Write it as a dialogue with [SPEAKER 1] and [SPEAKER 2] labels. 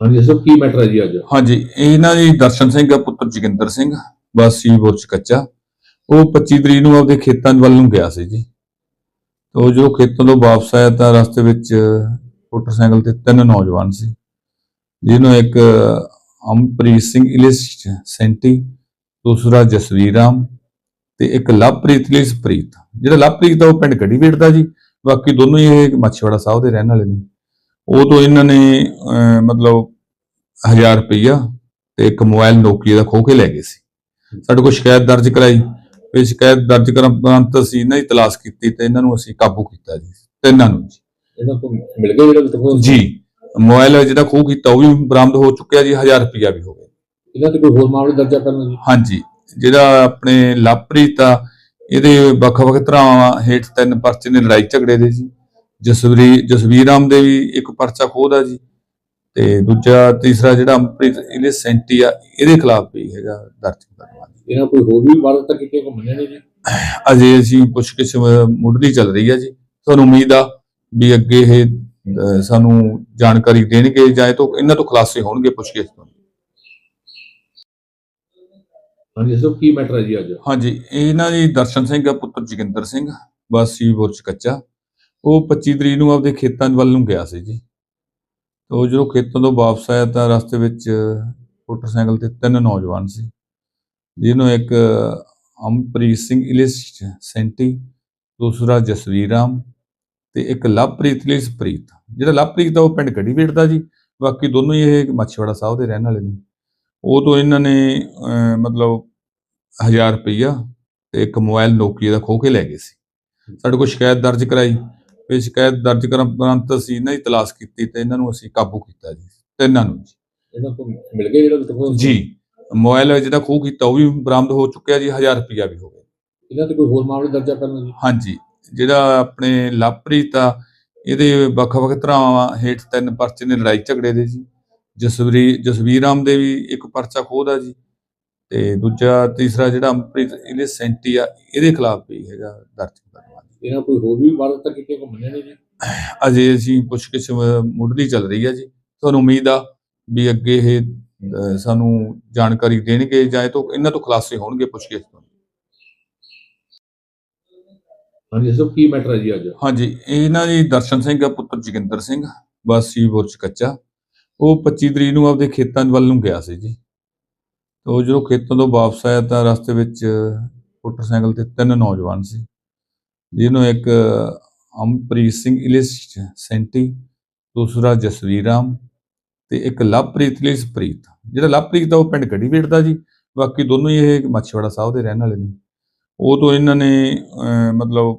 [SPEAKER 1] ਹਾਂਜੀ ਸਰ ਕੀ ਮੈਟਰ ਹੈ ਜੀ ਅੱਜ?
[SPEAKER 2] ਹਾਂਜੀ ਇਹ ਨਾ ਜੀ ਦਰਸ਼ਨ ਸਿੰਘ ਆ ਪੁੱਤਰ ਜੋਗਿੰਦਰ ਸਿੰਘ, ਵਾਸੀ ਬੁਰਜ ਕੱਚਾ, ਉਹ 25 ਤਰੀਕ ਨੂੰ ਆਪਦੇ ਖੇਤਾਂ ਵੱਲ ਨੂੰ ਗਿਆ ਸੀ ਜੀ। ਤੋ ਜੋ ਖੇਤਾਂ ਤੋਂ ਵਾਪਸ ਆਇਆ ਤਾਂ ਰਸਤੇ ਵਿੱਚ ਮੋਟਰਸਾਈਕਲ ਤੇ ਤਿੰਨ ਨੌਜਵਾਨ ਸੀ, ਜਿਹਨੂੰ ਇੱਕ ਅਮਪ੍ਰੀਤ ਸਿੰਘ ਇਲਿਸ ਸੈਂਟੀ, ਦੂਸਰਾ ਜਸਵੀਰ ਰਾਮ ਤੇ ਇੱਕ ਲਵਪ੍ਰੀਤ ਇਲਿਸ ਪ੍ਰੀਤ। ਜਿਹੜਾ ਲਵਪ੍ਰੀਤ ਆ ਉਹ ਪਿੰਡ ਗੜੀਵੇੜ ਦਾ ਜੀ, ਬਾਕੀ ਦੋਨੋਂ ਹੀ ਇਹ ਮੱਛੀਵਾੜਾ ਸਾਹਿਬ ਦੇ ਰਹਿਣ ਵਾਲੇ ਨੇ। ਉਹ ਤੋਂ ਇਹਨਾਂ ਨੇ ਮਤਲਬ 1000 ਰੁਪਈਆ ਤੇ ਇੱਕ ਮੋਬਾਈਲ ਨੋਕੀਆ ਦਾ ਖੋਹ ਕੇ ਲੈ ਗਏ ਸੀ। ਸਾਡੇ ਕੋਲ ਸ਼ਿਕਾਇਤ ਦਰਜ ਕਰਾਈ। ਫਿਰ ਸ਼ਿਕਾਇਤ ਦਰਜ ਕਰਨ ਉਪਰੰਤ ਅਸੀਂ ਇਹਨਾਂ ਦੀ ਤਲਾਸ਼ ਕੀਤੀ ਤੇ ਇਹਨਾਂ ਨੂੰ ਅਸੀਂ ਕਾਬੂ ਕੀਤਾ ਜੀ ਤਿੰਨਾਂ ਨੂੰ ਜੀ।
[SPEAKER 1] ਇਹਨਾਂ ਤੋਂ ਮਿਲ ਗਿਆ ਜਿਹੜਾ
[SPEAKER 2] ਜੀ ਮੋਬਾਈਲ ਜਿਹੜਾ ਖੋਹ ਕੀਤਾ ਉਹ ਵੀ ਬਰਾਮਦ ਹੋ ਚੁੱਕਿਆ ਜੀ 1000 ਰੁਪਈਆ ਵੀ ਹੋ ਗਿਆ।
[SPEAKER 1] ਇਹਨਾਂ ਤੇ ਕੋਈ ਹੋਰ ਮਾਮਲੇ ਦਰਜ ਪਹਿਲਾਂ ਜੀ?
[SPEAKER 2] ਹਾਂਜੀ ਜਿਹੜਾ ਆਪਣੇ ਲਵਪ੍ਰੀਤ ਆ ਇਹਦੇ ਵੱਖ-ਵੱਖ ਤਰ੍ਹਾਂ ਹੇਠ ਤਿੰਨ ਪਰਚੇ ਨੇ ਲੜਾਈ ਝਗੜੇ ਦੇ ਜੀ। ਜਸਵਰੀ ਜਸਵੀਰ ਰਾਮ ਦੇ ਵੀ ਇੱਕ ਪਰਚਾ ਖੋਹਦਾ ਜੀ। ਤੇ ਦੂਜਾ ਤੀਸਰਾ ਜਿਹੜਾ ਅੰਮ੍ਰਿਤ ਇਹਦੇ ਸੈਂਟੀ ਆ ਇਹਦੇ ਖਿਲਾਫ ਵੀ ਹੈਗਾ ਦਰਜ ਕਰਵਾ ਜੀ
[SPEAKER 1] ਇਹਨਾਂ ਕੋਈ ਹੋਰ ਵੀ ਵਾਰਦਾਤ ਕੀਤੀਆਂ ਕੋ ਮੰਨਿਆ ਨਹੀਂ ਜੀ?
[SPEAKER 2] ਅਜੇ ਅਸੀਂ ਪੁੱਛਗਿੱਛ ਮੁੱਢਲੀ ਚੱਲ ਰਹੀ ਹੈ ਜੀ। ਤੁਹਾਨੂੰ ਉਮੀਦ ਆ ਵੀ ਅੱਗੇ ਇਹ ਸਾਨੂੰ ਜਾਣਕਾਰੀ ਦੇਣਗੇ ਜਾਂ ਇਹ ਤੋਂ ਇਹਨਾਂ ਤੋਂ ਖੁਲਾਸੇ ਹੋਣਗੇ ਤੋਂ।
[SPEAKER 1] ਹਾਂਜੀ ਸਰ ਕੀ ਮੈਟਰ ਹੈ ਜੀ ਅੱਜ?
[SPEAKER 2] ਹਾਂਜੀ ਇਹ ਨਾ ਜੀ ਦਰਸ਼ਨ ਸਿੰਘ ਆ ਪੁੱਤਰ ਜੋਗਿੰਦਰ ਸਿੰਘ ਵਾਸੀ ਬੁਰਜ ਕੱਚਾ। ਉਹ 25 ਤਰੀਕ ਨੂੰ ਆਪਦੇ ਖੇਤਾਂ ਵੱਲ ਨੂੰ ਗਿਆ ਸੀ ਜੀ। ਉਹ ਜਦੋਂ ਖੇਤਾਂ ਤੋਂ ਵਾਪਸ ਆਇਆ ਤਾਂ ਰਸਤੇ ਵਿੱਚ ਮੋਟਰਸਾਈਕਲ ਤੇ ਤਿੰਨ ਨੌਜਵਾਨ ਸੀ, ਜਿਹਨੂੰ ਇੱਕ ਅਮਪ੍ਰੀਤ ਸਿੰਘ ਇਲਿਸ ਸੈਂਟੀ, ਦੂਸਰਾ ਜਸਵੀਰ ਰਾਮ ਤੇ ਇੱਕ ਲਵਪ੍ਰੀਤ ਇਲਿਸ ਪ੍ਰੀਤ। ਜਿਹੜਾ ਲਵਪ੍ਰੀਤ ਆ ਉਹ ਪਿੰਡ ਗੜੀਵੇੜ ਦਾ ਜੀ, ਬਾਕੀ ਦੋਨੋਂ ਹੀ ਇਹ ਮੱਛਵਾੜਾ ਸਾਹਿਬ ਦੇ ਰਹਿਣ ਵਾਲੇ ਨੇ। ਉਹ ਤੋਂ ਇਹਨਾਂ ਨੇ ਮਤਲਬ 1000 ਰੁਪਈਆ ਤੇ ਇੱਕ ਮੋਬਾਈਲ ਨੋਕੀਆ ਦਾ ਖੋਹ ਕੇ ਲੈ ਗਏ ਸੀ। ਸਾਡੇ ਕੋਲ ਸ਼ਿਕਾਇਤ ਦਰਜ ਕਰਾਈ। ਫਿਰ ਸ਼ਿਕਾਇਤ ਦਰਜ ਕਰਨ ਉਪਰੰਤ ਅਸੀਂ ਇਹਨਾਂ ਦੀ ਤਲਾਸ਼ ਕੀਤੀ ਤੇ ਇਹਨਾਂ ਨੂੰ ਅਸੀਂ ਕਾਬੂ ਕੀਤਾ ਜੀ ਤਿੰਨਾਂ ਨੂੰ ਜੀ।
[SPEAKER 1] ਇਹਨਾਂ ਤੋਂ ਮਿਲ ਗਿਆ ਜਿਹੜਾ ਤਕਰੀਬਨ
[SPEAKER 2] ਜੀ ਮੋਬਾਈਲ ਜਿਹੜਾ ਖੋਹ ਕੀਤਾ ਉਹ ਵੀ ਬਰਾਮਦ ਹੋ ਚੁੱਕਿਆ ਜੀ 1000 ਰੁਪਈਆ ਵੀ ਹੋ ਗਿਆ।
[SPEAKER 1] ਇਹਨਾਂ ਤੇ ਕੋਈ ਹੋਰ ਮਾਮਲੇ ਦਰਜ ਪਹਿਲਾਂ ਜੀ?
[SPEAKER 2] ਹਾਂਜੀ ਜਿਹੜਾ ਆਪਣੇ ਲਵਪ੍ਰੀਤ ਆ ਇਹਦੇ ਵੱਖ-ਵੱਖ ਤਰ੍ਹਾਂ ਹੇਠ ਤਿੰਨ ਪਰਚੇ ਨੇ ਲੜਾਈ ਝਗੜੇ ਦੇ ਜੀ। ਜਸਵਰੀ ਜਸਵੀਰ ਰਾਮ ਦੇ ਵੀ ਇੱਕ ਪਰਚਾ ਖੋਹਦਾ ਜੀ ਤੇ ਦੂਜਾ ਤੀਸਰਾ ਜਿਹੜਾ ਅੰਮ੍ਰਿਤ ਇਹਦੇ ਸੈਂਟੀ ਆ ਇਹਦੇ ਖਿਲਾਫ ਵੀ ਹੈਗਾ ਦਰਜ ਕਰਵਾ ਜੀ
[SPEAKER 1] ਇਹਨਾਂ ਕੋਈ ਹੋਰ ਵੀ ਵਾਰਦਾਤ ਕੀਤੀਆਂ ਕੋ ਮੰਨਿਆ ਨਹੀਂ ਜੀ?
[SPEAKER 2] ਅਜੇ ਅਸੀਂ ਪੁੱਛਗਿੱਛ ਮੁੱਢਲੀ ਚੱਲ ਰਹੀ ਹੈ ਜੀ। ਤੁਹਾਨੂੰ ਉਮੀਦ ਆ ਵੀ ਅੱਗੇ ਇਹ ਸਾਨੂੰ ਜਾਣਕਾਰੀ ਦੇਣਗੇ ਜਾਂ ਇਹ ਤੋਂ ਇਹਨਾਂ ਤੋਂ ਖੁਲਾਸੇ ਹੋਣਗੇ ਪੁੱਛਗਿੱਛ ਤੋਂ
[SPEAKER 1] ਹਾਂਜੀ ਸਰ ਕੀ ਮੈਟਰ ਹੈ ਜੀ ਅੱਜ?
[SPEAKER 2] ਹਾਂਜੀ ਇਹ ਨਾ ਜੀ ਦਰਸ਼ਨ ਸਿੰਘ ਆ ਪੁੱਤਰ ਜੋਗਿੰਦਰ ਸਿੰਘ ਵਾਸੀ ਬੁਰਜ ਕੱਚਾ। ਉਹ 25 ਤਰੀਕ ਨੂੰ ਆਪਦੇ ਖੇਤਾਂ ਵੱਲ ਨੂੰ ਗਿਆ ਸੀ ਜੀ। ਤੋ ਜਦੋਂ ਖੇਤਾਂ ਤੋਂ ਵਾਪਸ ਆਇਆ ਤਾਂ ਰਸਤੇ ਵਿੱਚ ਮੋਟਰਸਾਈਕਲ ਤੇ ਤਿੰਨ ਨੌਜਵਾਨ ਸੀ। ਜਿਹਨੂੰ ਇੱਕ ਅਮਪ੍ਰੀਤ ਸਿੰਘ ਇਲਿਸ ਸੈਂਟੀ, ਦੂਸਰਾ ਜਸਵੀਰ ਰਾਮ ਤੇ ਇੱਕ ਲਵਪ੍ਰੀਤ ਇਲਿਸ ਪ੍ਰੀਤ ਜਿਹੜਾ ਲਵਪ੍ਰੀਤ ਆ ਉਹ ਪਿੰਡ ਗੜੀਵੇੜ ਦਾ ਜੀ। ਬਾਕੀ ਦੋਨੋਂ ਹੀ ਇਹ ਮੱਛੀਵਾੜਾ ਸਾਹਿਬ ਦੇ ਰਹਿਣ ਵਾਲੇ ਨੇ। ਉਹ ਤੋਂ ਇਹਨਾਂ ਨੇ ਮਤਲਬ